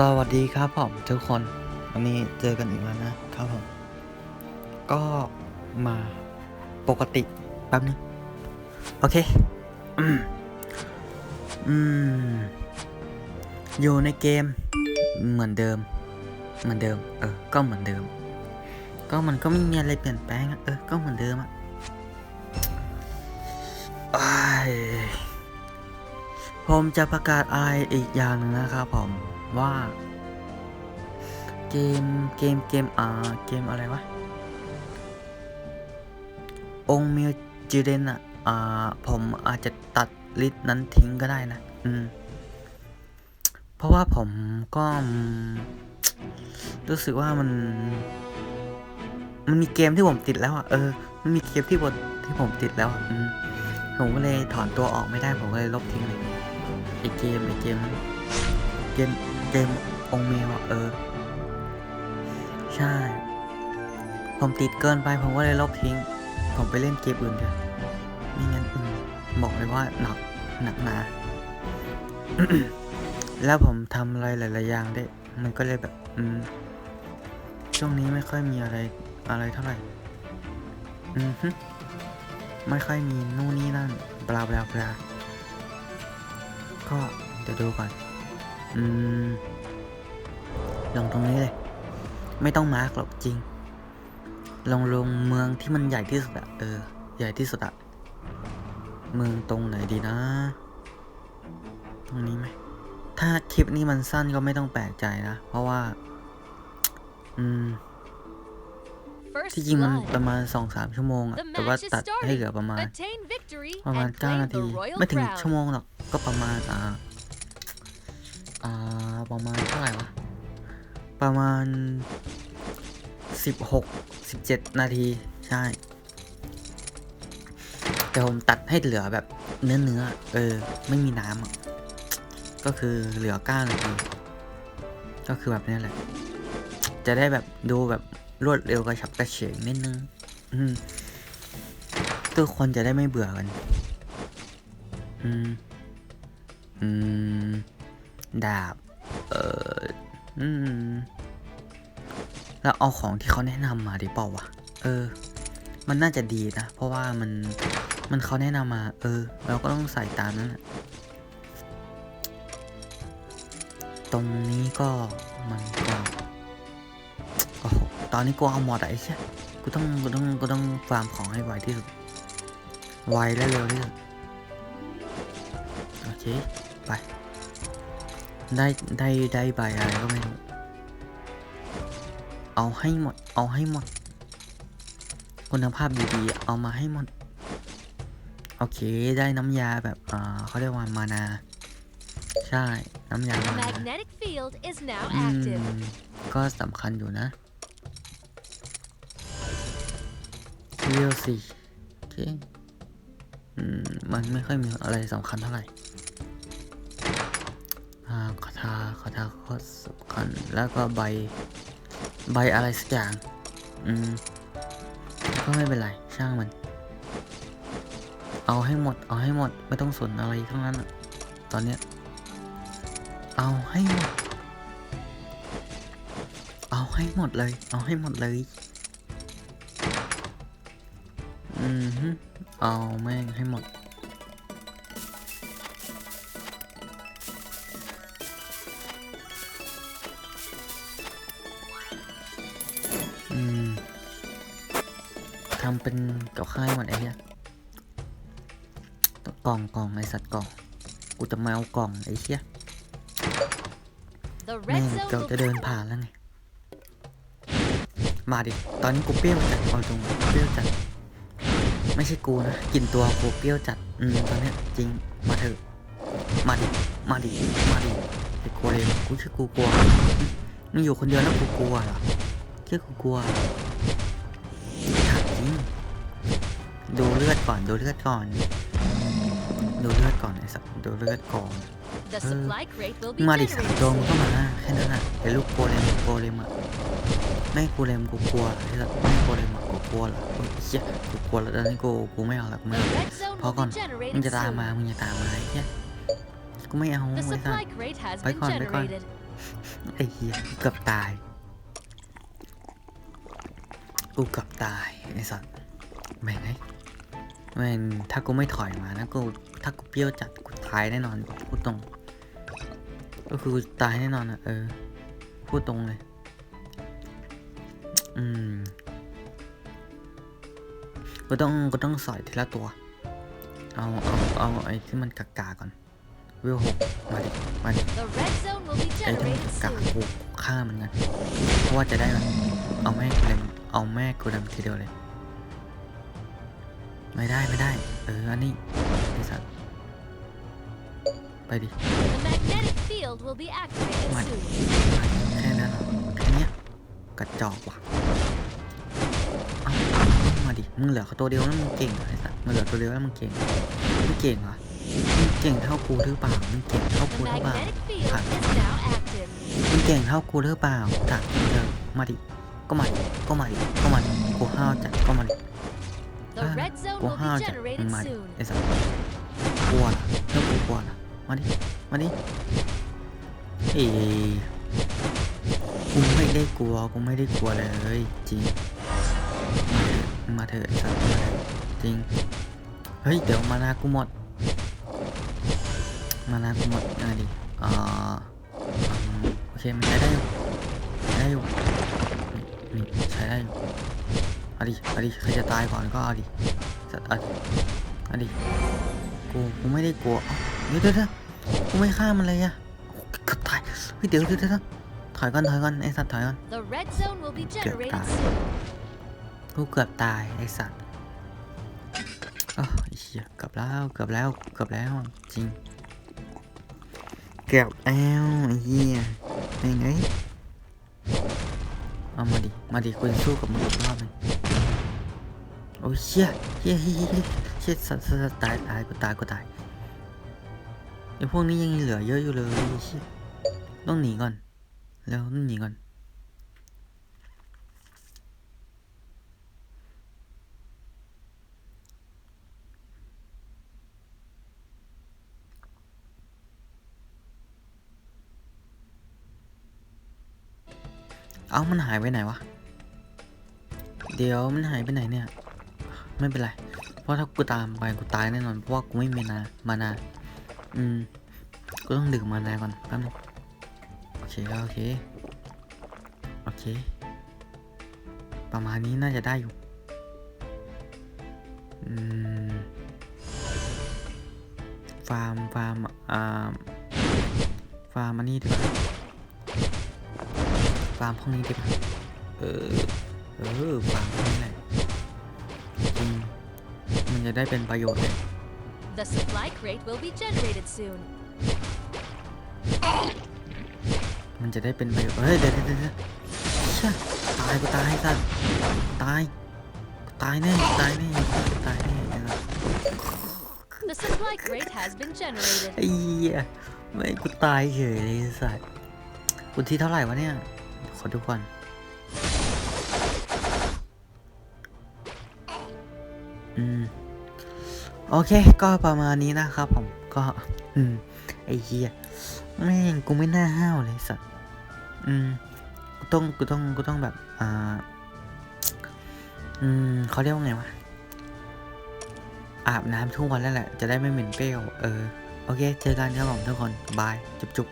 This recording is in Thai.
สวัสดีครับผมทุกคน วันนี้เจอกันอีกแล้วนะครับผม ก็มาปกติแป๊บนึง โอเคอืมอืมอยู่ในเกมเหมือนเดิม เหมือนเดิม เออ ก็เหมือนเดิม ก็มันก็ไม่มีอะไรเปลี่ยนแปลงเออ ก็เหมือนเดิมอะอ้ายผมจะประกาศอะไรอีกอย่างหนึงนะครับผม ว่า เกมเกมเกมอ่าเกมอะไรวะ องมิวจิเดนอะอ่าผมอาจจะตัดลิสต์นั้นทิ้งก็ได้นะ อืม เพราะว่าผมก็ รู้สึกว่ามัน มันมีเกมที่ผมติดแล้วอะเออมันมีเกมที่บทที่ผมติดแล้วอะอืมผมก็เลยถอนตัวออกไม่ได้ผมก็เลยลบทิ้งเลยไอเกมไอเกมเกม เกมองเมลเออ ใช่ ผมติดเกินไปผมก็เลยลบทิ้ง ผมไปเล่นเกมอื่นเถอะไม่งั้นอืมบอกเลยว่าหนักหนักหนาแล้วผมทำอะไรหลายๆอย่างได้วยมันก็เลยแบบ อืม ช่วงนี้ไม่ค่อยมีอะไรอะไรเท่าไหร่ อืมฮึไม่ค่อยมีนู่นนี่นั่นบลาบลาบลาก็เดี๋ยวดูก่อน อืม ลงตรงนี้เลย ไม่ต้องมาร์กหรอกจริง ลงลงเมืองที่มันใหญ่ที่สุดอะเออ ใหญ่ที่สุดอะเมืองตรงไหนดีนะ ตรงนี้ไหม ถ้าคลิปนี้มันสั้นก็ไม่ต้องแปลกใจนะ เพราะว่า อืม ที่จริงมันประมาณสองสามชั่วโมงอะแต่ว่าตัดให้เหลือประมาณ ประมาณเก้านาที ไม่ถึงชั่วโมงหรอก ก็ประมาณอ่า อ่าประมาณเท่าไหร่วะ ประมาณสิบหกสิบเจ็ดนาทีใช่ แต่ผมตัดให้เหลือแบบเนื้อเนื้อเออ ไม่มีน้ำก็คือเหลือก้านาทีก็คือแบบนี้แหละ จะได้แบบดูแบบรวดเร็วกระฉับกระเฉงนิดนึงทุกคนจะได้ไม่เบื่อกัน อืม อืม ดาบ เอออืมแล้วเอาของที่เขาแนะนำมาดีเปล่าวะ เออ มันน่าจะดีนะ เพราะว่ามัน มันเขาแนะนำมา เออ เราก็ต้องใส่ตามนั้นแหละตรงนี้ก็มันก็โอ้โห ตอนนี้กูเอาหมดอะไอ้เชี่ยกูต้อง กูต้อง กูต้องฟาร์มของให้ไวที่สุด ไวและเร็วที่สุด โอเค ไปได้ได้ได้ใบอะไรก็ไม่รู้เอาให้หมด เอาให้หมด คุณภาพดีๆ เอามาให้หมด โอเค ได้น้ำยาแบบอ่าเขาเรียกว่ามานา ใช่ น้ำยา The มานา magnetic field is now อื active. มก็สำคัญอยู่นะเรียวสี่โอเค อืม มันไม่ค่อยมีอะไรสำคัญเท่าไหร่อ่า คาถาคาถาก็สำคัญแล้วก็ใบ ใบอะไรสักอย่าง อืม ก็ไม่เป็นไร ช่างมัน เอาให้หมด เอาให้หมด ไม่ต้องสนอะไรทั้งนั้น ตอนเนี้ย เอาให้หมด เอาให้หมดเลย เอาให้หมดเลย อืมเอาแม่งให้หมด อืมทำเป็นกับข้าวให้หมดไอ้เหี้ยกล่องกล่องไอสัตว์กล่อง กูจะมาเอากล่องไอ้เหี้ย The แม่ red ง zone เกือบ will จะเดินผ่านแล้วไง มาดิ ตอนนี้กูเปรี้ยวจัดเอาตรงเปรี้ยวจัด ไม่ใช่กูนะกลินตัวกูเปรี้ยวจัด อืมตอนเนี้ยจริง มาเถอะ มาดิ มาดิ มาดิไอ้กลัวเลยกูชื่อกูกลัว มึงอยู่คนเดียวแล้วกูกลัวเหรอ เชื่อกูกลัวถามจริงดูเลือดก่อน ดูเลือดก่อน ดูเลือดก่อนไอ้สัตว์ดูเลือดก่อน the supply crate will มึ be งมาดิสาม generated ตัวมึงก็ soon. มาแค่นั้นอะไอ้ลูกโกเลมโกเลมอะไม่โกเลมกูกลัวไอ้สัตว์ไม่โกเลมอะกูกลัวเหรอเฮ้ยเชี่ยกูกลัวแล้วตอนนี้กูกูไม่เอาละกูไม่ The เอา red zone พอ will ก่อน be มึง generated จะตามมา soon. มึงจะตามมาไอ้เหี้ยกูไม่เอา The ไอ้สัต supply ว์ crate has Bye, been con, bye, con. generated. ไอ้เหี้ยกูเกือบตาย กูเกือบตายไอ้สัตว์แม่งไอ้แม่งถ้ากูไม่ถอยมานะกูถ้ากูเปรี้ยวจัดกูตายแน่นอนพูดตรง ก็คือกูตายแน่นอนอะเออพูดตรงเลย อืมก็ต้องก็ต้องสอยทีละตัว เอาเอาเอาไอ้ที่มันกากาก่อนวิวหกมาดิมาดิ The red zone will be ไอ้ที่มัน generated กากา soon. กูฆ่ามันกันเพราะว่าจะได้แบบเอาแม่กูเลย เอาแม่กูดำทีเดียวเลย ไม่ได้ไม่ได้ เออ อันนี้ไอ้สัตว์ ไปดิ The magnetic field will be activated Come on. soon. แค่นั้นเหรอแค่เนี้ยกระจอกว่ะเอามาดิ มึงเหลือตัวเดียวแล้วมึงเก่งเหรอไอ้สัสมึงเหลือตัวเดียวแล้วมึงเก่งมึงเก่งเหรอมึงเก่งเท่ากูหรือเปล่า มึงเก่งเท่า The กูหรือเปล่า magnetic field Come. is now active. มึงเก่งเท่ากูหรือเปล่าจัดเดิมมาดิ ก็มาดิก็มาดิก็มาดิกูห้าวจัดก็มาดิ The Ah, red zone กู will ห้าว be จัดมึง generated มาดิ soon. ไอ้สัสกลัวเหรอเท่ากูกลัวเหรอมาดิ มาดิ เอ้ยกูไม่ได้กลัว กูไม่ได้กลัวเลย จริง มาเถอะมาเถอะไอ้สัตว์มาเถอะจริง เฮ้ย เดี๋ยวมานากูหมด มานากูหมดยังไงดีอ่าอืมโอเค มันใช้ได้อยู่ใช้ได้อยู่นี่นี่ ใช้ได้อยู่เอาดิเอาดิใครจะตายก่อนก็เอาดิสัตว์เอาดิเอาดิกูกูไม่ได้กลัวเอ้าเดี๋ยวเดี๋ยวเดี๋ยวกูไม่ฆ่ามันเลยอะโอ้เกือบตายเฮ้ยเดี๋ยวเดี๋ยวเดี๋ยวถอยก่อนถอยก่อนไอ้สัตว์ถอยก่อน The red zone will be generated die. soon. กูเกือบตายไอ้สัตว์โอ้ยเหี้ยเกือบแล้วเกือบแล้วเกือบแล้วจริง เกือบแล้วไอ้เหี้ยยังไงเอา มาดิมาดิกูจะสู้กับมึงอีกรอบนึงโอ้ยเชี่ยเฮียเฮียเฮียเชี่ยสัสัตว์สัตายตายกูตายกูตายไอพวกนี้ยังเหลือเยอะอยู่เลยเชี่ยต้องหนีก่อน แล้วต้องหนีก่อนเอ้ามันหายไปไหนวะ เดี๋ยวมันหายไปไหนเนี่ย ไม่เป็นไร เพราะถ้ากูตามไปกูตายแน่นอนเพราะว่ากูไม่มีนามานาอืมกูต้องดื่มมานาก่อนแป๊บนึงโอเคโอเคโอเค ประมาณนี้น่าจะได้อยู่อืมฟาร์มฟาร์มอ่าฟาร์มอันนี้ดีกว่าฟาร์มห้องนี้ดีกว่าเออ เออฟาร์มห้องนี้แหละจริงมันจะได้เป็นประโยชน์เลย The supply crate will be generated soon. มันจะได้เป็นประโยชน์เฮ้ยเดี๋ยวเดี๋ยวเดี๋ยวเดี๋ยวเชี่ยตายกูตายสัตว์ตายกูตายแน่กูตายแน่กูตายแน่ไอ้สัตว์ The supply crate has been generated. ไอ้เหี้ยไม่กูตายเฉยเลยไอ้สัตว์กูที่เท่าไหร่วะเนี่ย ขอดูก่อน อืม โอเค ก็ประมาณนี้นะครับผม ก็ อืม ไอ้เหี้ยแม่งกูไม่น่าห้าวเลยสัตว์อืม กูต้อง กูต้อง กูต้องแบบ อ่า อืมเขาเรียกว่าไงวะ อาบน้ำทุกวันแล้วแหละ จะได้ไม่เหม็นเปรี้ยว เออ โอเค เจอกันครับผมทุกคน บาย จุ๊บจุ๊บ